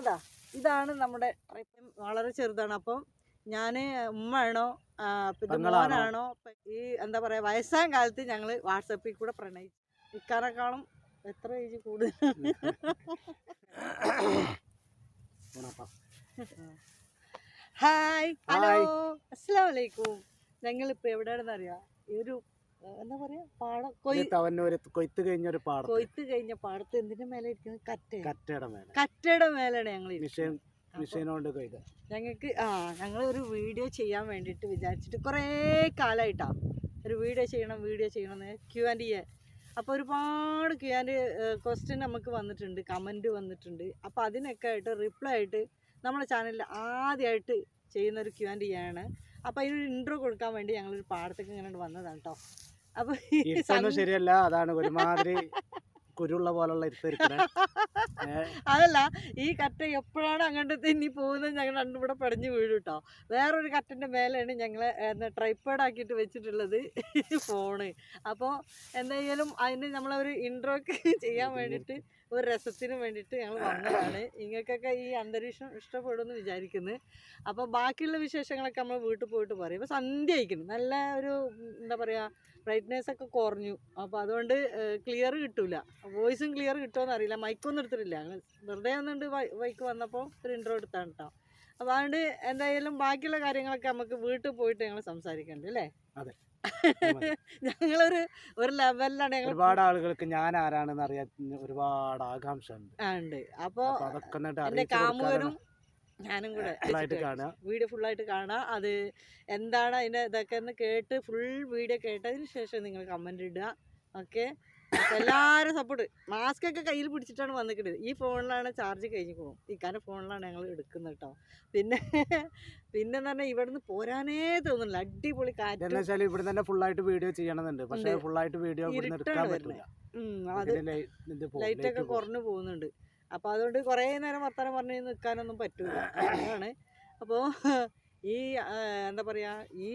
അതാ ഇതാണ് നമ്മുടെ വളരെ ചെറുതാണ്. അപ്പം ഞാൻ ഉമ്മയാണോ? മോനാണോ ഈ എന്താ പറയാ വയസ്സാം കാലത്ത് ഞങ്ങൾ വാട്സപ്പിൽ കൂടെ പ്രണയിച്ചു. ഇക്കാരെക്കാളും എത്ര ഏജ് കൂടുതൽ? Hi hello. അസ്സലാമലൈക്കും വലൈക്കും ഞങ്ങളിപ്പോ എവിടെയാണെന്ന് അറിയാം ഈ ഒരു എന്താ പറയാ? പാടം കൊയ് കൊയ്ത്ത് കഴിഞ്ഞ ഒരു പാടത്ത്. കൊയ്ത്ത് കഴിഞ്ഞ പാടത്ത് എന്തിന്റെ മേലെ ഇരിക്കുന്നത്? കറ്റ കറ്റയുടെ മേലെ. കറ്റയുടെ മേലാണ് ഞങ്ങൾ മിഷീൻ മിഷീനോണ്ട് കൊയ്ത. ഞങ്ങൾക്ക് ആ ഞങ്ങൾ ഒരു വീഡിയോ ചെയ്യാൻ വേണ്ടിയിട്ട് വിചാരിച്ചിട്ട് കുറേ കാലമായിട്ടാ ഒരു വീഡിയോ ചെയ്യണം വീഡിയോ ചെയ്യണം ക്യൂ ക്യു ആൻഡ് എ അപ്പോൾ ഒരുപാട് ക്യു ആൻഡ് ക്വസ്റ്റ്യൻ നമുക്ക് വന്നിട്ടുണ്ട് കമന്റ് വന്നിട്ടുണ്ട്. അപ്പോൾ അതിനൊക്കെ ആയിട്ട് റിപ്ലൈ ആയിട്ട് നമ്മുടെ ചാനലിൽ ആദ്യമായിട്ട് ചെയ്യുന്ന ഒരു ക്യു ആൻഡ് എ ആണ്. അപ്പോൾ അതിനൊരു ഇൻട്രോ കൊടുക്കാൻ വേണ്ടി ഞങ്ങളൊരു പാടത്തേക്ക് ഇങ്ങനെ വന്നതാണ് കേട്ടോ ഇരുത്തൊന്നും ശരിയല്ല. അതാണ് ഒരുമാതിരി കുരുള്ള പോലുള്ള ഇരുത്തിരിക്കണേ അതല്ല ഈ കറ്റ എപ്പോഴാണ് അങ്ങോട്ട് തിന്നി പോകുന്നത് ഞങ്ങൾ രണ്ടും ഇവിടെ പടഞ്ഞു വീഴും കേട്ടോ വേറൊരു കറ്റന്റെ മേലെയാണ് ഞങ്ങൾ ട്രൈപ്പേഡ് ആക്കിയിട്ട് വെച്ചിട്ടുള്ളത് ഫോണ്. അപ്പോൾ എന്തായാലും അതിന് നമ്മളൊരു ഇൻട്രോക്ക് ചെയ്യാൻ വേണ്ടിയിട്ട് ഒരു രസത്തിന് വേണ്ടിയിട്ട് ഞങ്ങൾ വന്നതാണ്. നിങ്ങൾക്കൊക്കെ ഈ അന്തരീക്ഷം ഇഷ്ടപ്പെടുമെന്ന് വിചാരിക്കുന്നു. അപ്പോൾ ബാക്കിയുള്ള വിശേഷങ്ങളൊക്കെ നമ്മൾ വീട്ടിൽ പോയിട്ട് പറയും. ഇപ്പോൾ സന്ധ്യ അയക്കുന്നു നല്ല ഒരു എന്താ പറയുക ബ്രൈറ്റ്നെസ് ഒക്കെ കുറഞ്ഞു. അപ്പോൾ അതുകൊണ്ട് ക്ലിയർ കിട്ടില്ല വോയിസും ക്ലിയർ കിട്ടുമോ അറിയില്ല. മൈക്കൊന്നും എടുത്തിട്ടില്ല. വെറുതെ ഒന്നുണ്ട് ബൈക്ക് വന്നപ്പോൾ ഒരു ഇൻട്രോ എടുത്താണ് കേട്ടോ അപ്പോൾ അതുകൊണ്ട് എന്തായാലും ബാക്കിയുള്ള കാര്യങ്ങളൊക്കെ നമുക്ക് വീട്ടിൽ പോയിട്ട് ഞങ്ങൾ സംസാരിക്കണ്ട് അല്ലേ? അതെ. ഞങ്ങളൊരു ഒരു ലെവലിലാണ് ഞങ്ങൾ ഒരുപാട് ആളുകൾക്ക് ഞാൻ ആരാണെന്ന് അറിയാൻ ഒരുപാട് ആകാംക്ഷ ഉണ്ട്. അപ്പൊ അറിയിച്ചു കാമുകനും ഞാനും കൂടെ വീഡിയോ ഫുള്ളായിട്ട് കാണാം അത് എന്താണ് അതിന്റെ ഇതൊക്കെ ഒന്ന് കേട്ട് ഫുൾ വീഡിയോ കേട്ടതിന് ശേഷം നിങ്ങൾ കമന്റ് ഇടുക. ഓക്കെ എല്ലാവരും സപ്പോർട്ട് മാസ്ക് ഒക്കെ കയ്യിൽ പിടിച്ചിട്ടാണ് വന്നിക്കുന്നത് ഈ ഫോണിലാണ് ചാർജ് കഴിഞ്ഞ് പോകും ഇക്കാന്റെ ഫോണിലാണ് ഞങ്ങൾ എടുക്കുന്നത് കേട്ടോ പിന്നെ പിന്നെന്ന് പറഞ്ഞാൽ ഇവിടുന്ന് പോരാനേ തോന്നുന്നില്ല. അടിപൊളി കാറ്റ്. വെച്ചാൽ ഇവിടെ തന്നെ ഫുള്ളായിട്ട് വീഡിയോ ചെയ്യണമെന്നുണ്ട് പക്ഷേ ഫുൾ ഫുള്ളായിട്ട് വീഡിയോ എടുക്കാൻ പറ്റില്ല അത് കുറഞ്ഞു പോകുന്നുണ്ട്. അപ്പോൾ അതുകൊണ്ട് കുറേ നേരം വർത്തമാനം പറഞ്ഞു നിൽക്കാനൊന്നും പറ്റില്ല അതാണ്. അപ്പോൾ ഈ എന്താ പറയാ ഈ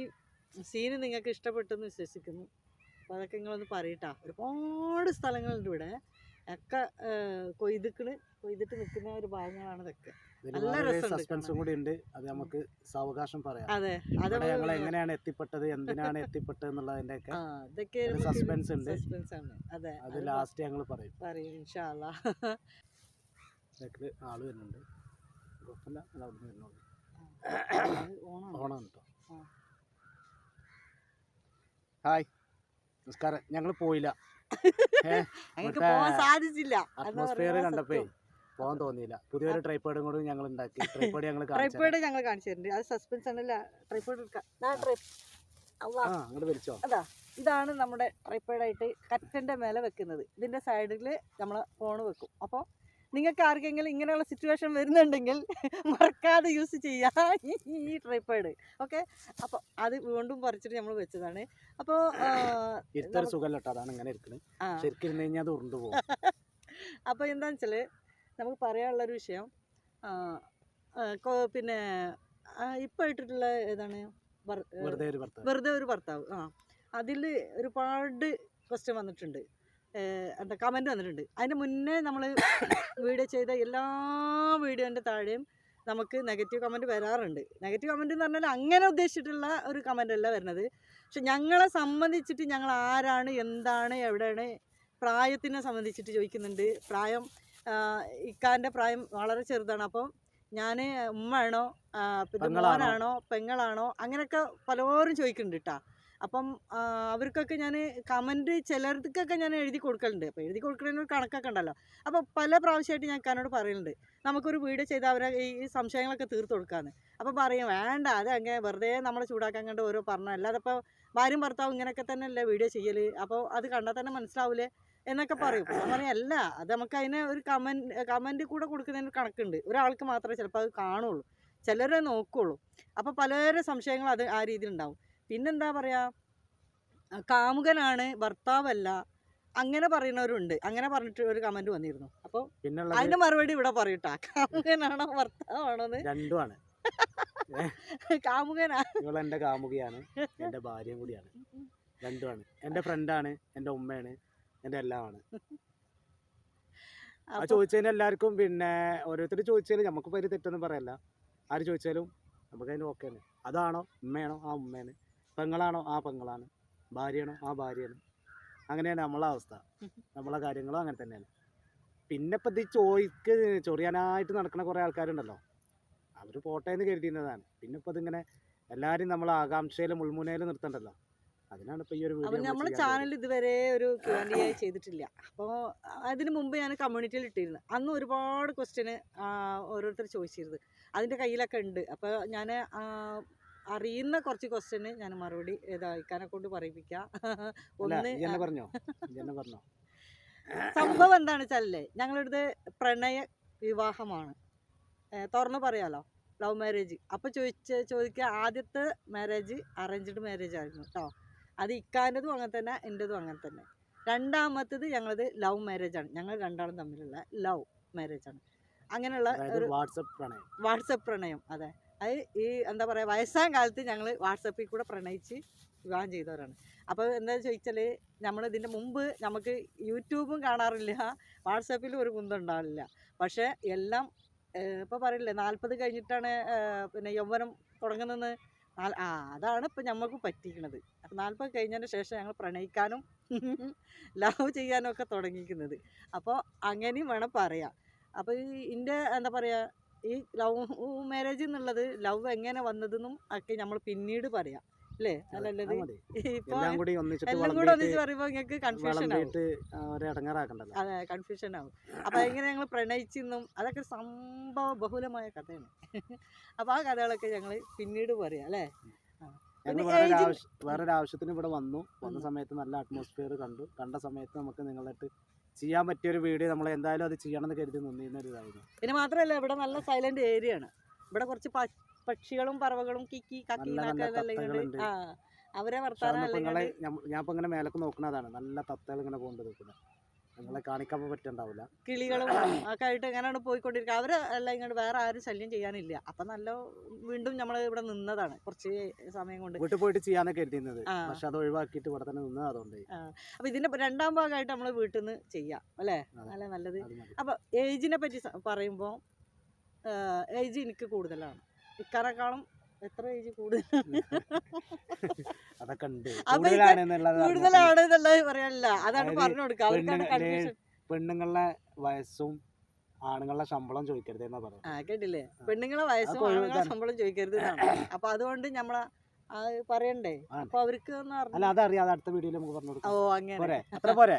സീന് നിങ്ങൾക്ക് ഇഷ്ടപ്പെട്ടെന്ന് വിശ്വസിക്കുന്നു. അപ്പോൾ അതൊക്കെ നിങ്ങളൊന്ന് പറയട്ടാ. ഒരുപാട് സ്ഥലങ്ങളുണ്ട് ഇവിടെ. ഒക്കെ കൊയ്തുക്കണ്. കൊയ്തിട്ട് നിൽക്കുന്ന ഒരു ഭാഗങ്ങളാണ് ഇതൊക്കെ. സസ്പെൻസും കൂടി ഉണ്ട് അത് നമുക്ക് സാവകാശം പറയാം. അതെ. അതെ ഞങ്ങൾ എങ്ങനെയാണ് എത്തിപ്പെട്ടത് എന്തിനാണ് എത്തിപ്പെട്ടത് എന്നുള്ളതിന്റെ ഒക്കെ ഒരു ഉണ്ട്. സസ്പെൻസ് ആണ്. അതെ. അത് ലാസ്റ്റ് ഞങ്ങൾ പറയും. പറയും ഇൻഷാല്ലാ ബാക്കിൽ ആൾ വരുന്നുണ്ട്. കുഴപ്പമില്ല. അത് അവിടുന്ന് വരുന്നുള്ളൂ. ഓണം ഓണം കേട്ടോ ഹായ്. നമസ്കാരം ഞങ്ങൾ പോയില്ല. സാധിച്ചില്ല. അറ്റ്മോസ്ഫിയർ കണ്ടപ്പോ പോകാൻ തോന്നിയില്ല. പുതിയൊരു ട്രൈപ്പേഡും കൂടി ഞങ്ങൾ ഉണ്ടാക്കി. ട്രൈപ്പേഡ് ഞങ്ങൾ ട്രൈപ്പേഡ് ഞങ്ങൾ കാണിച്ചിട്ടുണ്ട് തരുന്നുണ്ട് അത് സസ്പെൻസ് ആണല്ല ട്രൈപ്പോഡ് അല്ല അങ്ങോട്ട് വലിച്ചോ. അതാ. ഇതാണ് നമ്മുടെ ട്രൈപ്പേഡായിട്ട് കറ്റന്റെ മേലെ വെക്കുന്നത്. ഇതിന്റെ സൈഡിൽ നമ്മൾ ഫോൺ വെക്കും. അപ്പോൾ നിങ്ങൾക്ക് ആർക്കെങ്കിലും ഇങ്ങനെയുള്ള സിറ്റുവേഷൻ വരുന്നുണ്ടെങ്കിൽ മറക്കാതെ യൂസ് ചെയ്യുക ഈ ട്രൈപ്പോഡ് ഓക്കെ അപ്പോൾ അത് വീണ്ടും പറിച്ചിട്ട് നമ്മൾ വെച്ചതാണ്. അപ്പോൾ ഇരുത്തൊരു സുഖമല്ല കേട്ടോ അതാണ് ഇങ്ങനെ ഇരിക്കുന്നത് ശരിക്കും ഇരുന്ന് കഴിഞ്ഞാൽ അത് ഉരുണ്ടു പോകും. അപ്പോൾ എന്താണെന്ന് വെച്ചാൽ നമുക്ക് പറയാനുള്ളൊരു വിഷയം പിന്നെ ഇപ്പോൾ ഇട്ടിട്ടുള്ള ഏതാണ്? വെറുതെ ഒരു ഭർത്താവ്. ആ. അതിൽ ഒരുപാട് ക്വസ്റ്റ്യൻ വന്നിട്ടുണ്ട്. എന്താ കമന്റ് വന്നിട്ടുണ്ട്. അതിന് മുന്നേ നമ്മൾ വീഡിയോ ചെയ്ത എല്ലാ വീഡിയോന്റെ താഴെയും നമുക്ക് നെഗറ്റീവ് കമന്റ് വരാറുണ്ട്. നെഗറ്റീവ് കമന്റ് എന്ന് പറഞ്ഞാൽ അങ്ങനെ ഉദ്ദേശിച്ചിട്ടുള്ള ഒരു കമന്റ് അല്ല വരുന്നത്. പക്ഷെ ഞങ്ങളെ സംബന്ധിച്ചിട്ട് ഞങ്ങൾ ആരാണ് എന്താണ് എവിടെയാണ് പ്രായത്തിനെ സംബന്ധിച്ചിട്ട് ചോദിക്കുന്നുണ്ട്. പ്രായം ഇക്കാന്റെ പ്രായം വളരെ ചെറുതാണ്. അപ്പം ഞാൻ ഉമ്മയാണോ പിന്നെ? മോനാണോ പെങ്ങളാണോ അങ്ങനെയൊക്കെ പലരും ചോദിക്കുന്നുണ്ട് കേട്ടോ അപ്പം അവർക്കൊക്കെ ഞാൻ കമന്റ് ചിലർക്കൊക്കെ ഞാൻ എഴുതി കൊടുക്കലുണ്ട്. അപ്പോൾ എഴുതി കൊടുക്കുന്നതിന് ഒരു കണക്കൊക്കെ ഉണ്ടല്ലോ. അപ്പോൾ പല പ്രാവശ്യമായിട്ട് ഞാൻ കാനോട് പറയുന്നുണ്ട് നമുക്കൊരു വീഡിയോ ചെയ്ത് അവരെ ഈ സംശയങ്ങളൊക്കെ തീർത്ത് കൊടുക്കാമെന്ന് അപ്പോൾ പറയും വേണ്ട അത് അങ്ങനെ വെറുതെ നമ്മളെ ചൂടാക്കാൻ കണ്ട് ഓരോ പറഞ്ഞു അല്ലാതെ ഇപ്പോൾ ഭാര്യയും ഭർത്താവും ഇങ്ങനെയൊക്കെ തന്നെ അല്ലേ വീഡിയോ ചെയ്യൽ അപ്പോൾ അത് കണ്ടാൽ തന്നെ മനസ്സിലാവില്ലേ എന്നൊക്കെ പറയും. ഞാൻ അല്ല അത് നമുക്ക് അതിനെ ഒരു കമന്റ് കമന്റ് കൂടെ കൊടുക്കുന്നതിന് കണക്കുണ്ട്. ഒരാൾക്ക് മാത്രമേ ചിലപ്പോൾ അത് കാണുള്ളൂ. ചിലരെ നോക്കുള്ളൂ. അപ്പോൾ പലരുടെ സംശയങ്ങൾ അത് ആ രീതിയിൽ ഉണ്ടാവും പിന്നെന്താ പറയുക കാമുകനാണ് ഭർത്താവല്ല അങ്ങനെ പറയുന്നവരുണ്ട്. അങ്ങനെ പറഞ്ഞിട്ട് ഒരു കമന്റ് വന്നിരുന്നു. അപ്പോൾ അതിന്റെ അതിന് മറുപടി ഇവിടെ പറയൂട്ടാ. കാമുകനാണോ ഭർത്താവാണോ രണ്ടുമാണ്. കാമുകനാ. ഇവൾ എന്റെ കാമുകിയാണ് എന്റെ ഭാര്യയും കൂടിയാണ്. രണ്ടുമാണ്. എന്റെ ഫ്രണ്ടാണ് എന്റെ ഉമ്മയാണ് എന്റെ എല്ലാമാണ്. ആ ചോദിച്ചതിന് എല്ലാവർക്കും പിന്നെ ഓരോരുത്തർ ചോദിച്ചാലും നമുക്ക് പേര് തെറ്റൊന്നും പറയല്ല. ആര് ചോദിച്ചാലും നമുക്ക് അതിന് ഓക്കെ ആണ്. അതാണോ ഉമ്മയാണോ? ആ ഉമ്മയാണ്. പെങ്ങളാണോ? ആ പെങ്ങളാണ്. ഭാര്യയാണോ? ആ ഭാര്യയാണ്. അങ്ങനെയാണ് നമ്മളെ അവസ്ഥ. നമ്മളെ കാര്യങ്ങളും അങ്ങനെ തന്നെയാണ്. പിന്നെ ഇപ്പം ഇത് ചോയ്ക്ക് ചൊറിയാനായിട്ട് നടക്കുന്ന കുറേ ആൾക്കാരുണ്ടല്ലോ. അവർ പോട്ടെ എന്ന് കരുതിയിരുന്നതാണ്. പിന്നെ ഇപ്പം ഇതിങ്ങനെ എല്ലാവരും നമ്മൾ ആകാംക്ഷയിൽ മുൾമുനയിൽ നിർത്തണ്ടല്ലോ. അതിനാണ് ഇപ്പം ഈ ഒരു നമ്മൾ വീഡിയോ നമ്മൾ ചാനൽ ഇതുവരെ ഒരു ചെയ്തിട്ടില്ല. അപ്പോൾ അതിന് മുമ്പ് ഞാൻ കമ്മ്യൂണിറ്റിയിൽ ഇട്ടിരുന്നു. അന്ന് ഒരുപാട് ക്വസ്റ്റ്യന് ഓരോരുത്തർ ചോദിച്ചിരുന്നു അതിന്റെ കയ്യിലൊക്കെ ഉണ്ട്. അപ്പോൾ ഞാൻ അറിയുന്ന കുറച്ച് ക്വസ്റ്റ്യന് ഞാൻ മറുപടി ഏതാ ഇക്കാനെ കൊണ്ട് പറയിപ്പിക്കാം. ഒന്ന് പറഞ്ഞോ? പറഞ്ഞോ? സംഭവം എന്താണ് വെച്ചാലേ ഞങ്ങളുടെ പ്രണയ വിവാഹമാണ്. തുറന്നു പറയാലോ ലവ് മാരേജ് അപ്പോൾ ചോദിച്ച ചോദിക്ക ആദ്യത്തെ മാരേജ് അറേഞ്ച്ഡ് മാരേജ് ആയിരുന്നു കേട്ടോ അത് ഇക്കാന്റെതും അങ്ങനെ തന്നെ എന്റെതും അങ്ങനെ തന്നെ. രണ്ടാമത്തത് ഞങ്ങളത് ലവ് മാരേജ് ആണ്. ഞങ്ങൾ രണ്ടാളും തമ്മിലുള്ള ലവ് മാരേജ് ആണ്. അങ്ങനെയുള്ള ഒരു വാട്സപ്പ് പ്രണയം. വാട്സപ്പ് പ്രണയം അതെ. അത് ഈ എന്താ പറയുക വയസ്സാം കാലത്ത് ഞങ്ങൾ വാട്സപ്പിൽ കൂടെ പ്രണയിച്ച് വിവാഹം ചെയ്തവരാണ്. അപ്പോൾ എന്താ ചോദിച്ചാൽ നമ്മൾ ഇതിന്റെ മുമ്പ് നമുക്ക് യൂട്യൂബും കാണാറില്ല വാട്സപ്പിലും ഒരു കുന്തം ഉണ്ടാവില്ല. പക്ഷേ എല്ലാം ഇപ്പോൾ പറയില്ലേ നാൽപ്പത് കഴിഞ്ഞിട്ടാണ് പിന്നെ യൗവനം തുടങ്ങുന്നതെന്ന്? ആ അതാണ് ഇപ്പം നമുക്ക് പറ്റിയിരിക്കുന്നത് അപ്പം നാൽപ്പത് കഴിഞ്ഞതിന് ശേഷം ഞങ്ങൾ പ്രണയിക്കാനും ലവ് ചെയ്യാനും ഒക്കെ തുടങ്ങിയിരിക്കുന്നത്. അപ്പോൾ അങ്ങനെയും വേണം പറയാം അപ്പോൾ ഈ എന്റെ എന്താ പറയുക ഈ ലവ് മാരേജ് എന്നുള്ളത് ലവ് എങ്ങനെ വന്നതെന്നും ഒക്കെ നമ്മൾ പിന്നീട് പറയാം. അല്ലേ? അല്ലല്ലത് അത് മതി. ഇപ്പൊ എല്ലാം കൂടി ഒന്നിച്ച് പറയുമ്പോൾ നിങ്ങൾക്ക് കൺഫ്യൂഷൻ അതെ കൺഫ്യൂഷൻ ആവും. അപ്പൊ എങ്ങനെ ഞങ്ങൾ പ്രണയിച്ചെന്നും അതൊക്കെ സംഭവ ബഹുലമായ കഥയാണ്. അപ്പൊ ആ കഥകളൊക്കെ ഞങ്ങൾ പിന്നീട് പറയാം അല്ലേ? വേറൊരു ആവശ്യത്തിന് ഇവിടെ വന്നു. വന്ന സമയത്ത് നല്ല അറ്റ്മോസ്ഫിയർ കണ്ടു. കണ്ട സമയത്ത് നമുക്ക് നിങ്ങളായിട്ട് ചെയ്യാൻ പറ്റിയ ഒരു വീഡിയോ നമ്മൾ എന്തായാലും അത് ചെയ്യണം എന്ന് കരുതി നിന്നിരുന്ന ഒരു ഇതായിരുന്നു പിന്നെ മാത്രമല്ല ഇവിടെ നല്ല സൈലന്റ് ഏരിയ ആണ്. ഇവിടെ കുറച്ച് പക്ഷികളും പറവകളും കിക്കി കക്കി അവരെ വർത്താനം ഞാൻ ഇപ്പൊ ഇങ്ങനെ മേലക്ക് നോക്കുന്നതാണ് നല്ല തത്തകൾ ഇങ്ങനെ നിൽക്കുന്നത് നിങ്ങളെ കാണിക്കാൻ പറ്റുണ്ടാവില്ല കിളികളും ഒക്കെ ആയിട്ട് ഇങ്ങനെയാണ് പോയിക്കൊണ്ടിരിക്കുക അവരെ അല്ല ഇങ്ങോട്ട് വേറെ ആരും ശല്യം ചെയ്യാനില്ല. അപ്പൊ നല്ല വീണ്ടും നമ്മൾ ഇവിടെ നിന്നതാണ് കുറച്ച് സമയം കൊണ്ട്. വീട്ടിൽ പോയിട്ട് ചെയ്യാനൊക്കെ കരുതിയിരുന്നത്. പക്ഷെ അത് ഒഴിവാക്കിയിട്ട് ഇവിടെ തന്നെ നിന്നത് അതുകൊണ്ട്. അപ്പൊ ഇതിന്റെ രണ്ടാം ഭാഗമായിട്ട് നമ്മൾ വീട്ടിൽ നിന്ന് ചെയ്യാം അല്ലേ? നല്ല നല്ലത്. അപ്പൊ ഏജിനെ പറ്റി പറയുമ്പോ പറയുമ്പോൾ ഏജ് എനിക്ക് കൂടുതലാണ്. ഇക്കാനേക്കാളും എത്ര ഏജ് കൂടുതൽ? അതൊക്കെ ഉണ്ട്. അപ്പൊ ഇത് കൂടുതലാണ് എന്നുള്ളത് പറയാനില്ല. അതാണ് പറഞ്ഞു കൊടുക്കുക. അവർക്കാണ് കൺഫ്യൂഷൻ പെണ്ണുങ്ങളുടെ വയസ്സും ആണുങ്ങളുടെ ശമ്പളം ചോദിക്കരുത് എന്നാ പറയുന്നത് കേട്ടില്ലേ? പെണ്ണുങ്ങളെ വയസ്സും ആണുങ്ങളെ. ശമ്പളം ചോദിക്കരുത് അപ്പൊ അതുകൊണ്ട് നമ്മളെ പറയണ്ടേ. അപ്പൊ അവർക്ക് അല്ല അതറിയാം. അത് അടുത്ത വീഡിയോയിൽ നമുക്ക് പറഞ്ഞു ഓ കൊടുക്കാം അങ്ങനെ. പോരെ? അത്ര പോരെ?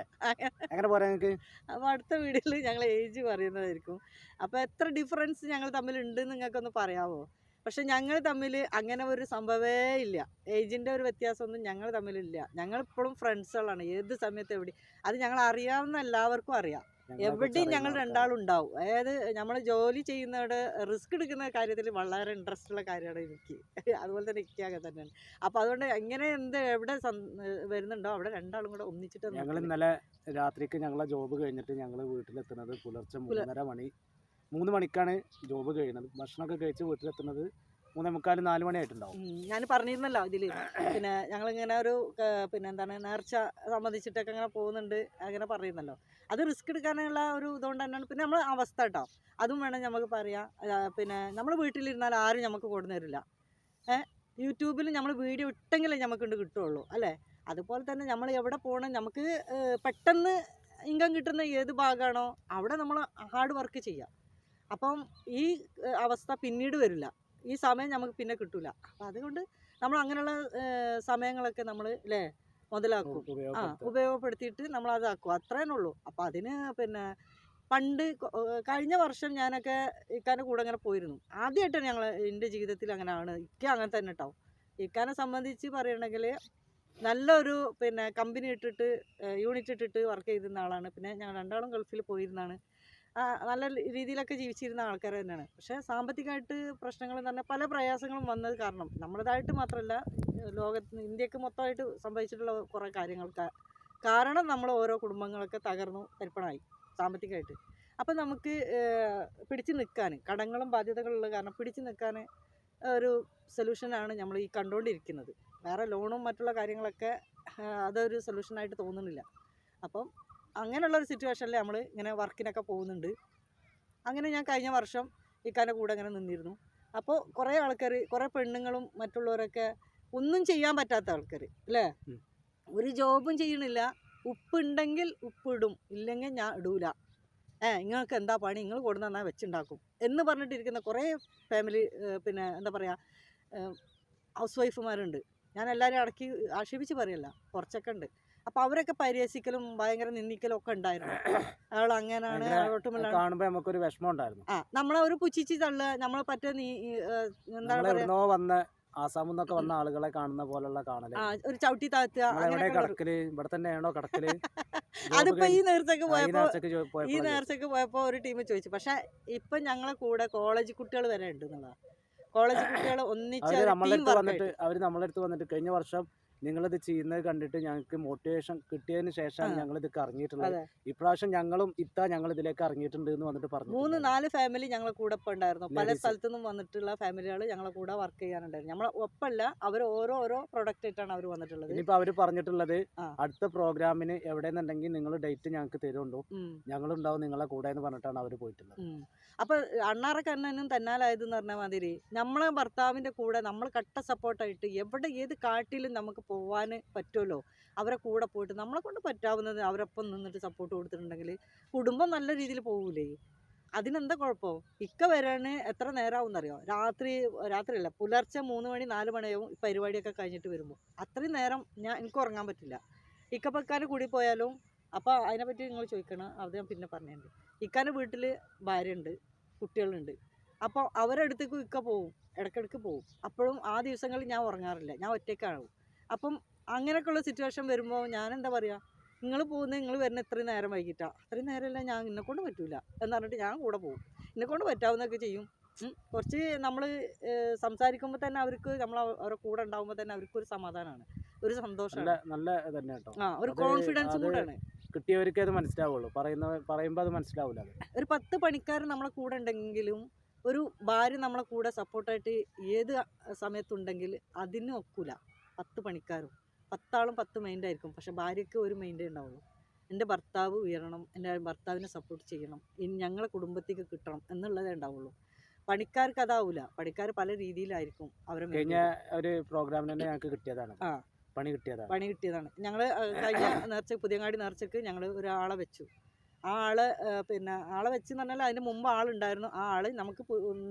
അങ്ങനെ. പോരെ നിങ്ങൾക്ക് അപ്പൊ അടുത്ത വീഡിയോയിൽ ഞങ്ങൾ ഏജ് പറയുന്നതായിരിക്കും. അപ്പൊ എത്ര ഡിഫറൻസ് ഞങ്ങൾ തമ്മിൽ ഉണ്ട് നിങ്ങൾക്കൊന്ന് പറയാവോ? പക്ഷെ ഞങ്ങൾ തമ്മിൽ അങ്ങനെ ഒരു സംഭവമേ ഇല്ല. ഏജിന്റെ ഒരു വ്യത്യാസമൊന്നും ഞങ്ങൾ തമ്മിലില്ല ഞങ്ങൾ ഇപ്പോഴും ഫ്രണ്ട്സുകളാണ്. ഏത് സമയത്ത് എവിടെ അത് ഞങ്ങൾ അറിയാവുന്ന എല്ലാവർക്കും അറിയാം. എവിടെയും ഞങ്ങൾ രണ്ടാളും ഉണ്ടാവും അതായത് നമ്മൾ ജോലി ചെയ്യുന്നവിടെ റിസ്ക് എടുക്കുന്ന കാര്യത്തിൽ വളരെ ഇൻട്രസ്റ്റ് ഉള്ള കാര്യമാണ് എനിക്ക്. അതുപോലെ തന്നെ ഇക്കാകെ തന്നെയാണ്. അപ്പോൾ അതുകൊണ്ട് എങ്ങനെ എന്ത് എവിടെ വരുന്നുണ്ടോ അവിടെ രണ്ടാളും കൂടെ ഒന്നിച്ചിട്ട് ഞങ്ങൾ ഇന്നലെ രാത്രിക്ക് ഞങ്ങളെ ജോബ് കഴിഞ്ഞിട്ട് ഞങ്ങൾ വീട്ടിലെത്തുന്നത് പുലർച്ചെ മൂന്നര മണി. മൂന്ന് മണിക്കാണ് ജോബ് കഴിയുന്നത്. ഭക്ഷണമൊക്കെ കഴിച്ച് വീട്ടിലെത്തുന്നത് മൂന്നേ മുക്കാൽ നാല് മണിയായിട്ടുണ്ടാവും. ഞാൻ പറഞ്ഞിരുന്നല്ലോ ഇതിൽ. പിന്നെ ഞങ്ങൾ ഞങ്ങളിങ്ങനെ ഒരു പിന്നെ എന്താണ് നേർച്ച സംബന്ധിച്ചിട്ടൊക്കെ അങ്ങനെ പോകുന്നുണ്ട് അങ്ങനെ പറയുന്നല്ലോ അത് റിസ്ക് എടുക്കാനുള്ള ഒരു ഇതുകൊണ്ട് തന്നെയാണ്. പിന്നെ നമ്മൾ അവസ്ഥ കേട്ടോ. അതും വേണം നമുക്ക് പറയാം. പിന്നെ നമ്മൾ വീട്ടിലിരുന്നാൽ ആരും നമുക്ക് കൊണ്ടു തരില്ല. ഏഹ് യൂട്യൂബിൽ നമ്മൾ വീഡിയോ ഇട്ടെങ്കിലേ നമുക്കുണ്ട് കിട്ടുള്ളൂ അല്ലേ? അതുപോലെ തന്നെ നമ്മൾ എവിടെ പോകണം നമുക്ക് പെട്ടെന്ന് ഇൻകം കിട്ടുന്ന ഏത് ഭാഗമാണോ അവിടെ നമ്മൾ ഹാർഡ് വർക്ക് ചെയ്യാം. അപ്പം ഈ അവസ്ഥ പിന്നീട് വരില്ല. ഈ സമയം നമുക്ക് പിന്നെ കിട്ടൂല. അപ്പം അതുകൊണ്ട് നമ്മൾ അങ്ങനെയുള്ള സമയങ്ങളൊക്കെ നമ്മൾ അല്ലേ മുതലാക്കും. ആ ഉപയോഗപ്പെടുത്തിയിട്ട് നമ്മൾ അതാക്കും അത്രേ ഉള്ളൂ. അപ്പം അതിന് പിന്നെ പണ്ട് കഴിഞ്ഞ വർഷം ഞാനൊക്കെ ഇക്കാന്റെ കൂടെ അങ്ങനെ പോയിരുന്നു. ആദ്യമായിട്ടാണ് ഞങ്ങൾ എന്റെ ജീവിതത്തിൽ അങ്ങനെയാണ് ഇക്ക അങ്ങനെ തന്നെ കേട്ടോ ഇക്കാനെ സംബന്ധിച്ച് പറയണമെങ്കിൽ നല്ലൊരു പിന്നെ കമ്പനി ഇട്ടിട്ട് യൂണിറ്റ് ഇട്ടിട്ട് വർക്ക് ചെയ്തിരുന്ന ആളാണ്. പിന്നെ ഞങ്ങൾ രണ്ടാളും ഗൾഫിൽ പോയിരുന്നാണ്. നല്ല രീതിയിലൊക്കെ ജീവിച്ചിരുന്ന ആൾക്കാർ തന്നെയാണ്. പക്ഷേ സാമ്പത്തികമായിട്ട് പ്രശ്നങ്ങൾ എന്ന് പറഞ്ഞാൽ പല പ്രയാസങ്ങളും വന്നത് കാരണം നമ്മുടേതായിട്ട് മാത്രമല്ല ലോകത്ത് ഇന്ത്യയ്ക്ക് മൊത്തമായിട്ട് സംഭവിച്ചിട്ടുള്ള കുറേ കാര്യങ്ങൾക്ക് കാരണം നമ്മൾ ഓരോ കുടുംബങ്ങളൊക്കെ തകർന്നു തരിപ്പണായി സാമ്പത്തികമായിട്ട്. അപ്പം നമുക്ക് പിടിച്ച് നിൽക്കാൻ കടങ്ങളും ബാധ്യതകളുള്ള കാരണം പിടിച്ചു നിൽക്കാൻ ഒരു സൊല്യൂഷനാണ് നമ്മൾ ഈ കണ്ടുകൊണ്ടിരിക്കുന്നത്. വേറെ ലോണും മറ്റുള്ള കാര്യങ്ങളൊക്കെ അതൊരു സൊല്യൂഷനായിട്ട് തോന്നുന്നില്ല. അപ്പം അങ്ങനെയുള്ള ഒരു സിറ്റുവേഷനിൽ നമ്മൾ ഇങ്ങനെ വർക്കിനൊക്കെ പോകുന്നുണ്ട്. അങ്ങനെ ഞാൻ കഴിഞ്ഞ വർഷം ഇക്കാന്റെ കൂടെ അങ്ങനെ നിന്നിരുന്നു. അപ്പോൾ കുറേ ആൾക്കാർ കുറേ പെണ്ണുങ്ങളും മറ്റുള്ളവരൊക്കെ ഒന്നും ചെയ്യാൻ പറ്റാത്ത ആൾക്കാർ അല്ലേ? ഒരു ജോബും ചെയ്യണില്ല. ഉപ്പുണ്ടെങ്കിൽ ഉപ്പിടും ഇല്ലെങ്കിൽ ഞാൻ ഇടൂല. ഏ നിങ്ങൾക്ക് എന്താ പണി? നിങ്ങൾ കൊടുന്നാൽ വെച്ചുണ്ടാക്കും എന്ന് പറഞ്ഞിട്ടിരിക്കുന്ന കുറേ ഫാമിലി പിന്നെ എന്താ പറയുക ഹൗസ് വൈഫുമാരുണ്ട് ഞാൻ എല്ലാവരും അടക്കി ആക്ഷേപിച്ച് പറയല്ല. കുറച്ചൊക്കെ ഉണ്ട്. അപ്പോൾ അവരൊക്കെ പരിഹസിക്കലും ഭയങ്കര നിന്ദിക്കലും ഒക്കെ ഉണ്ടായിരുന്നു. അയാൾ അങ്ങനെയാണ് കാണുമ്പോ നമുക്ക് ഒരു നമുക്കൊരു വിഷമം ഉണ്ടായിരുന്നു. ആ നമ്മളെ ഒരു പുച്ഛിച്ച് തള്ളുക നമ്മളെ പറ്റ നീ എന്താണ് വന്ന ആസാമിൽ നിന്നൊക്കെ വന്ന ആളുകളെ കാണുന്ന പോലുള്ള കാണൽ. ഒരു ചവിട്ടി താത്തുക അങ്ങനെ ഉള്ള- ഇവിടെ തന്നെയാണോ കടക്കൽ? അതിപ്പോ ഈ നേർച്ചക്ക് പോയപ്പോ ഈ നേരത്തേക്ക് നേർച്ചക്ക് പോയപ്പോ ഒരു ടീം ചോദിച്ചു. പക്ഷെ ഇപ്പൊ ഞങ്ങളെ കൂടെ കോളേജ് കുട്ടികൾ വരെ ഉണ്ട് എന്നുള്ളതാ കോളേജ് കുട്ടികൾ ഒന്നിച്ച് അവർ നമ്മളെ അടുത്ത് വന്നിട്ട് കഴിഞ്ഞ വർഷം നിങ്ങളിത് ചെയ്യുന്നത് കണ്ടിട്ട് ഞങ്ങൾക്ക് മോട്ടിവേഷൻ കിട്ടിയതിന് ശേഷമാണ് ഞങ്ങൾ ഇത് ഇറങ്ങിയിട്ടുള്ളത്. ഇപ്രാവശ്യം ഞങ്ങളും ഇത്ത ഞങ്ങൾ ഇതിലേക്ക് ഇറങ്ങിയിട്ടുണ്ട് എന്ന് വന്നിട്ട് പറഞ്ഞു. മൂന്ന് നാല് ഫാമിലി ഞങ്ങളെ കൂടെ ഇപ്പൊ ഉണ്ടായിരുന്നു. പല. സ്ഥലത്തു നിന്നും വന്നിട്ടുള്ള ഫാമിലികൾ ഞങ്ങളെ കൂടെ വർക്ക് ചെയ്യാനുണ്ടായിരുന്നു. നമ്മളെ ഒപ്പല്ല അവർ ഓരോ ഓരോ പ്രൊഡക്റ്റ് ആയിട്ടാണ് അവർ വന്നിട്ടുള്ളത്. ഇനിയിപ്പോ അവർ പറഞ്ഞിട്ടുള്ളത്. അടുത്ത പ്രോഗ്രാമിന് എവിടെയെന്നുണ്ടെങ്കിൽ നിങ്ങൾ ഡേറ്റ് ഞങ്ങൾക്ക് തരുന്നുണ്ടോ ഞങ്ങൾ ഞങ്ങളുണ്ടാവും നിങ്ങളെ കൂടെ എന്ന് പറഞ്ഞിട്ടാണ് അവർ പോയിട്ടുള്ളത്. അപ്പൊ അണ്ണാറ കണ്ണനും തന്നാലായതെന്ന് പറഞ്ഞ മാതിരി നമ്മളെ ഭർത്താവിന്റെ കൂടെ നമ്മൾ കട്ട സപ്പോർട്ടായിട്ട് എവിടെ ഏത് കാട്ടിലും നമുക്ക് പോവാൻ പറ്റുമല്ലോ? അവരെ കൂടെ പോയിട്ട് നമ്മളെ കൊണ്ട് പറ്റാവുന്നത് അവരൊപ്പം നിന്നിട്ട് സപ്പോർട്ട് കൊടുത്തിട്ടുണ്ടെങ്കിൽ കുടുംബം നല്ല രീതിയിൽ പോകൂലേ അതിനെന്താ കുഴപ്പം? ഇക്ക വരാന് എത്ര നേരാവും എന്നറിയോ രാത്രി രാത്രിയല്ല പുലർച്ചെ മൂന്ന് മണി നാല് മണിയാവും പരിപാടിയൊക്കെ കഴിഞ്ഞിട്ട് വരുമ്പോൾ അത്രയും നേരം ഞാൻ എനിക്ക് ഉറങ്ങാൻ പറ്റില്ല. ഇക്കപ്പക്കാര് കൂടി പോയാലും അപ്പോൾ അതിനെപ്പറ്റി നിങ്ങൾ ചോദിക്കണം അത് ഞാൻ പിന്നെ പറഞ്ഞുണ്ട്. ഇക്കാന്റെ വീട്ടിൽ ഭാര്യയുണ്ട് കുട്ടികളുണ്ട്. അപ്പോൾ അവരടുത്തേക്ക് ഇക്ക പോവും ഇടയ്ക്കിടയ്ക്ക് പോവും. അപ്പോഴും ആ ദിവസങ്ങളിൽ ഞാൻ ഉറങ്ങാറില്ല. ഞാൻ ഒറ്റയ്ക്കാവും. അപ്പം അങ്ങനെയൊക്കെയുള്ള സിറ്റുവേഷൻ വരുമ്പോൾ ഞാൻ എന്താ പറയുക നിങ്ങൾ പോകുന്നത് നിങ്ങൾ വരുന്ന ഇത്രയും നേരം വൈകിട്ടാണ് അത്രയും നേരമല്ല ഞാൻ എന്നെക്കൊണ്ട് പറ്റില്ല എന്ന് പറഞ്ഞിട്ട് ഞാൻ കൂടെ പോകും എന്നെക്കൊണ്ട് പറ്റാവുന്നൊക്കെ ചെയ്യും. കുറച്ച് നമ്മൾ സംസാരിക്കുമ്പോൾ തന്നെ അവർക്ക് നമ്മൾ അവരുടെ കൂടെ ഉണ്ടാകുമ്പോൾ തന്നെ അവർക്ക് ഒരു സമാധാനമാണ് ഒരു സന്തോഷം സന്തോഷമാണ് നല്ല തന്നെ കേട്ടോ. ആ ഒരു കോൺഫിഡൻസ് കൂടെയാണ് കിട്ടിയവർക്ക് അത് മനസ്സിലാവുള്ളൂ. പറയുന്ന പറയുമ്പോൾ അത് മനസ്സിലാവില്ല ഒരു പത്ത് പണിക്കാർ നമ്മളെ കൂടെ ഉണ്ടെങ്കിലും ഒരു ഭാര്യ നമ്മളെ കൂടെ സപ്പോർട്ടായിട്ട് ഏത് സമയത്തുണ്ടെങ്കിൽ അതിന് ഒക്കൂല. പത്ത് പണിക്കാരും. പത്താളും പത്ത് മൈൻഡ് ആയിരിക്കും പക്ഷെ ഭാര്യയ്ക്ക് ഒരു മൈൻഡേ ഉണ്ടാവുള്ളൂ. എന്റെ ഭർത്താവ് ഉയരണം എന്റെ ഭർത്താവിനെ സപ്പോർട്ട് ചെയ്യണം ഇനി ഞങ്ങളെ കുടുംബത്തേക്ക് കിട്ടണം എന്നുള്ളതേ ഉണ്ടാവുള്ളൂ. പണിക്കാർക്ക് അതാവൂല. പണിക്കാർ പല രീതിയിലായിരിക്കും അവരെ കഴിഞ്ഞ ഒരു പ്രോഗ്രാമിന് തന്നെ ഞങ്ങൾക്ക് കിട്ടിയതാണ്. ആ. പണി കിട്ടിയതാണ്. പണി കിട്ടിയതാണ്. ഞങ്ങൾ കഴിഞ്ഞ നേർച്ച പുതിയങ്ങാടി നേർച്ചക്ക് ഞങ്ങൾ ഒരാളെ വെച്ചു. ആ ആൾ പിന്നെ ആളെ വെച്ച് എന്ന് പറഞ്ഞാൽ അതിന് മുമ്പ് ആളുണ്ടായിരുന്നു. ആ ആൾ നമുക്ക്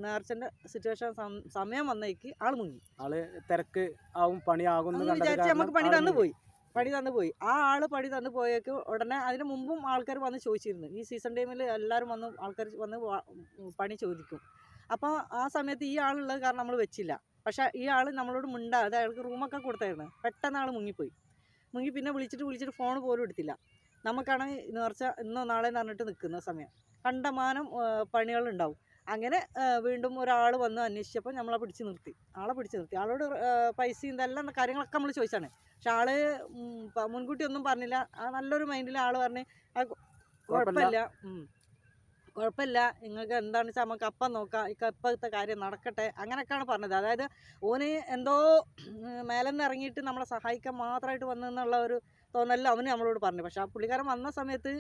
നേർച്ചന്റെ സിറ്റുവേഷൻ സമയം വന്നേക്ക് ആൾ മുങ്ങി. ആൾ തിരക്ക് ആവും പണിയാകും വിചാരിച്ച് നമുക്ക് പണി തന്നു പോയി. പണി തന്നു പോയി. ആ ആൾ പണി തന്നു പോയേക്ക് ഉടനെ അതിന് മുമ്പും ആൾക്കാർ വന്ന് ചോദിച്ചിരുന്നു. ഈ സീസൺ ടൈമിൽ എല്ലാവരും വന്ന് ആൾക്കാർ വന്ന് പണി ചോദിക്കും. അപ്പോൾ ആ സമയത്ത് ഈ ആളുള്ളത് കാരണം നമ്മൾ വെച്ചില്ല. പക്ഷേ ഈ ആൾ നമ്മളോട് മിണ്ടാതെ അയാൾക്ക് റൂമൊക്കെ കൊടുത്തായിരുന്നു. പെട്ടെന്ന് ആൾ മുങ്ങിപ്പോയി. മുങ്ങി പിന്നെ വിളിച്ചിട്ട് വിളിച്ചിട്ട് ഫോൺ പോലും എടുത്തില്ല. നമുക്കാണ് നേർച്ച ഇന്നോ നാളെ എന്ന് പറഞ്ഞിട്ട് നിൽക്കുന്ന സമയം. കണ്ടമാനം പണികളുണ്ടാവും. അങ്ങനെ വീണ്ടും ഒരാൾ വന്ന് അന്വേഷിച്ചപ്പോൾ നമ്മളെ പിടിച്ച് നിർത്തി. ആളെ പിടിച്ച് നിർത്തി. ആളോട് പൈസയും ഇതെല്ലാം കാര്യങ്ങളൊക്കെ നമ്മൾ ചോദിച്ചാണ്. പക്ഷെ ആൾ മുൻകൂട്ടി ഒന്നും പറഞ്ഞില്ല. ആ നല്ലൊരു മൈൻഡിൽ ആൾ പറഞ്ഞ് കുഴപ്പമില്ല. കുഴപ്പമില്ല. നിങ്ങൾക്ക് എന്താണെന്ന് വെച്ചാൽ നമുക്ക് അപ്പം നോക്കാം. ഇപ്പോഴത്തെ കാര്യം നടക്കട്ടെ. അങ്ങനെയൊക്കെയാണ് പറഞ്ഞത്. അതായത് ഓന് എന്തോ മേലെ നിന്ന് ഇറങ്ങിയിട്ട് നമ്മളെ സഹായിക്കാൻ മാത്രമായിട്ട് വന്നെന്നുള്ള ഒരു തോന്നലിൽ അവന് നമ്മളോട് പറഞ്ഞു. പക്ഷെ ആ പുള്ളിക്കാരൻ വന്ന സമയത്ത്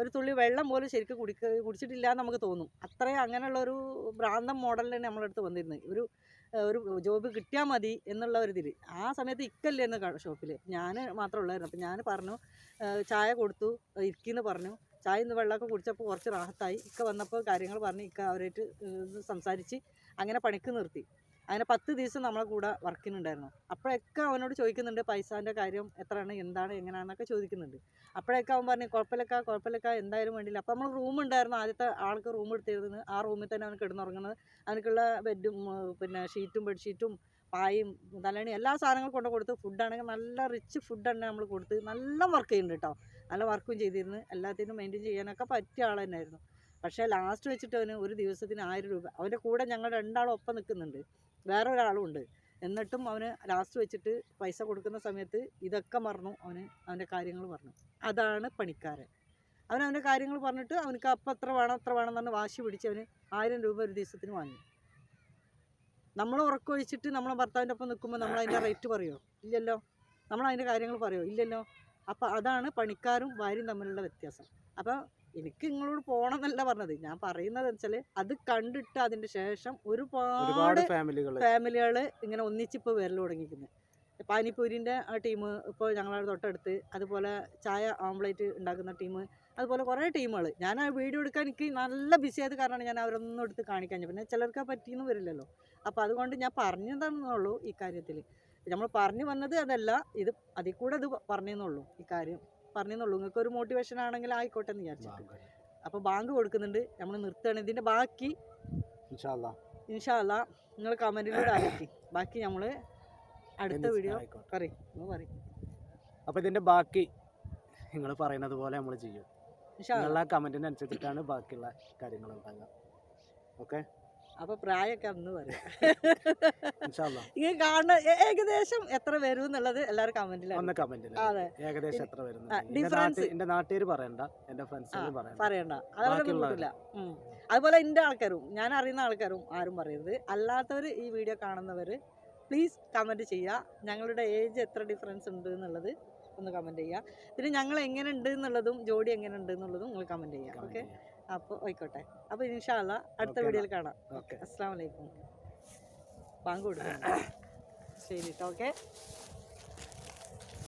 ഒരു തുള്ളി വെള്ളം പോലും ശരിക്കും കുടിക്ക കുടിച്ചിട്ടില്ല എന്ന് നമുക്ക് തോന്നും. അത്രയും അങ്ങനെയുള്ള ഒരു ഭ്രാന്തം മോഡലിലാണ് നമ്മളെ അടുത്ത് വന്നിരുന്നത്. ഒരു ഒരു ജോബ് കിട്ടിയാൽ മതി എന്നുള്ള ഒരു ഇതിൽ ആ സമയത്ത് ഇക്കല്ലായിരുന്നു ഷോപ്പിൽ ഞാൻ മാത്രമേ ഉള്ളായിരുന്നു. അപ്പം ഞാൻ പറഞ്ഞു ചായ കൊടുത്തു ഇരിക്കുന്നു പറഞ്ഞു. ചായ ഇന്ന് വെള്ളമൊക്കെ കുടിച്ചപ്പോൾ കുറച്ച് റാഹത്തായി. ഇക്ക വന്നപ്പോൾ കാര്യങ്ങൾ പറഞ്ഞ് ഇക്ക അവരായിട്ട് സംസാരിച്ച് അങ്ങനെ പണിക്ക് നിർത്തി. അങ്ങനെ പത്ത് ദിവസം നമ്മളെ കൂടെ വർക്കിനുണ്ടായിരുന്നു. അപ്പോഴൊക്കെ അവനോട് ചോദിക്കുന്നുണ്ട് പൈസാന്റെ കാര്യം എത്രയാണ് എന്താണ് എങ്ങനെയാണെന്നൊക്കെ ചോദിക്കുന്നുണ്ട്. അപ്പോഴൊക്കെ അവൻ പറഞ്ഞു കുഴപ്പമില്ലക്ക കുഴപ്പമില്ലക്ക എന്തായാലും വേണ്ടിയില്ല. അപ്പോൾ നമ്മൾ റൂം ഉണ്ടായിരുന്നു. ആദ്യത്തെ ആൾക്ക് റൂം എടുത്തിരുന്നത് ആ റൂമിൽ തന്നെ അവൻ കിടന്നുറങ്ങുന്നത്. അവനക്കുള്ള ബെഡും പിന്നെ ഷീറ്റും ബെഡ്ഷീറ്റും പായും തലണി എല്ലാ സാധനങ്ങളും കൊണ്ട് കൊടുത്ത് ഫുഡാണെങ്കിൽ നല്ല റിച്ച് ഫുഡ് തന്നെ നമ്മൾ കൊടുത്ത് നല്ല വർക്ക് ചെയ്യുന്നുണ്ട് കേട്ടോ. നല്ല വർക്കും ചെയ്തിരുന്നു. എല്ലാത്തിനും മെയിന്റെയിൻ ചെയ്യാനൊക്കെ പറ്റിയ ആൾ തന്നെയായിരുന്നു. പക്ഷേ ലാസ്റ്റ് വെച്ചിട്ട് അവന് ഒരു ദിവസത്തിന് ആയിരം രൂപ. അവന്റെ കൂടെ ഞങ്ങൾ രണ്ടാളും ഒപ്പം നിൽക്കുന്നുണ്ട്. വേറെ ഒരാളും ഉണ്ട് എന്നിട്ടും അവന് ലാസ്റ്റ് വെച്ചിട്ട് പൈസ കൊടുക്കുന്ന സമയത്ത് ഇതൊക്കെ മറന്നു. അവന് അവന്റെ കാര്യങ്ങൾ പറഞ്ഞു. അതാണ് പണിക്കാരൻ. അവൻ അവന്റെ കാര്യങ്ങൾ പറഞ്ഞിട്ട് അവനക്ക് അപ്പം അത്ര വേണം അത്ര വേണം എന്ന് വാശി പിടിച്ച് അവന് ആയിരം രൂപ ഒരു ദിവസത്തിന് വാങ്ങി. നമ്മൾ ഉറക്കൊഴിച്ചിട്ട് നമ്മളെ ഭർത്താവിന്റെ ഒപ്പം നിൽക്കുമ്പോൾ നമ്മൾ അതിന്റെ റേറ്റ് പറയുമോ ഇല്ലല്ലോ. നമ്മൾ അതിന്റെ കാര്യങ്ങൾ പറയുമോ ഇല്ലല്ലോ. അപ്പോൾ അതാണ് പണിക്കാരും ഭാര്യയും തമ്മിലുള്ള വ്യത്യാസം. അപ്പോൾ എനിക്ക് നിങ്ങളോട് പോകണം എന്നല്ല പറഞ്ഞത്. ഞാൻ പറയുന്നത് വെച്ചാൽ അത് കണ്ടിട്ട് അതിന്റെ ശേഷം ഒരുപാട് ഫാമിലികൾ ഇങ്ങനെ ഒന്നിച്ചിപ്പോൾ വരൽ തുടങ്ങിക്കുന്നത് പാനിപ്പൂരിന്റെ ആ ടീം ഇപ്പോൾ ഞങ്ങളുടെ തൊട്ടടുത്ത് അതുപോലെ ചായ ഓംലേറ്റ് ഉണ്ടാക്കുന്ന ടീം അതുപോലെ കുറേ ടീമുകൾ ഞാൻ ആ വീഡിയോ എടുക്കാൻ എനിക്ക് നല്ല ബിസി ആയത് കാരണമാണ് ഞാൻ അവരൊന്നും എടുത്ത് കാണിക്കാൻ പിന്നെ ചിലർക്ക് പറ്റിയെന്ന് വരില്ലല്ലോ. അപ്പോൾ അതുകൊണ്ട് ഞാൻ പറഞ്ഞതെന്നുള്ളൂ ഈ കാര്യത്തിൽ നമ്മൾ പറഞ്ഞു വന്നത് അതല്ല ഇത് അതിൽ കൂടെ ഇത് പറഞ്ഞെന്നുള്ളൂ ഈ കാര്യം. പറഞ്ഞെന്നുള്ളൂ. നിങ്ങൾക്ക് ഒരു മോട്ടിവേഷൻ ആണെങ്കിൽ ആയിക്കോട്ടെ എന്ന് വിചാരിച്ചിട്ട് അപ്പോൾ ബാങ്ക് കൊടുക്കുന്നുണ്ട്. നമ്മൾ നിർത്തുകയാണ്. ഇതിന്റെ ബാക്കി ഇൻഷാല്ലാ നിങ്ങൾ കമന്റിലൂടെ അറിയിക്കും ബാക്കി നമ്മൾ അടുത്ത വീഡിയോ. പറയും. നിങ്ങൾ പറയും. അപ്പോൾ ഇതിന്റെ ബാക്കി നിങ്ങൾ പറയുന്നത് പോലെ നമ്മൾ ചെയ്യും. നിങ്ങളുടെ കമന്റിനനുസരിച്ചിട്ടാണ് ബാക്കിയുള്ള കാര്യങ്ങൾ ഉണ്ടാകുക ഓക്കെ അപ്പോൾ പ്രായമൊക്കെ അന്ന് പറയാം. ഈ കാണുന്ന ഏകദേശം എത്ര വരും എന്നുള്ളത് എല്ലാവരും അതെ. ഏകദേശം എത്ര വരും എന്റെ നാട്ടുകാർ പറയണ്ട. എന്റെ ഫ്രണ്ട്സ് പറയണ്ട. അതുപോലെ എന്റെ ആൾക്കാരും ഞാൻ അറിയുന്ന ആൾക്കാരും ആരും പറയരുത്. അല്ലാത്തവർ ഈ വീഡിയോ കാണുന്നവര് പ്ലീസ് കമന്റ് ചെയ്യുക ഞങ്ങളുടെ ഏജ് എത്ര ഡിഫറൻസ് ഉണ്ട് എന്നുള്ളത് ഒന്ന് കമന്റ് ചെയ്യുക പിന്നെ ഞങ്ങൾ എങ്ങനെ ഉണ്ട് എന്നുള്ളതും ജോഡി എങ്ങനെ ഉണ്ട് എന്നുള്ളതും നിങ്ങൾ കമന്റ് ചെയ്യുക ഓക്കെ അപ്പോൾ ആയിക്കോട്ടെ. അപ്പോൾ ഇൻഷാല്ല അടുത്ത വീഡിയോയിൽ കാണാം. ഓക്കെ. അസ്സാം വലൈക്കും ബാങ്ക് ശരി ഓക്കെ.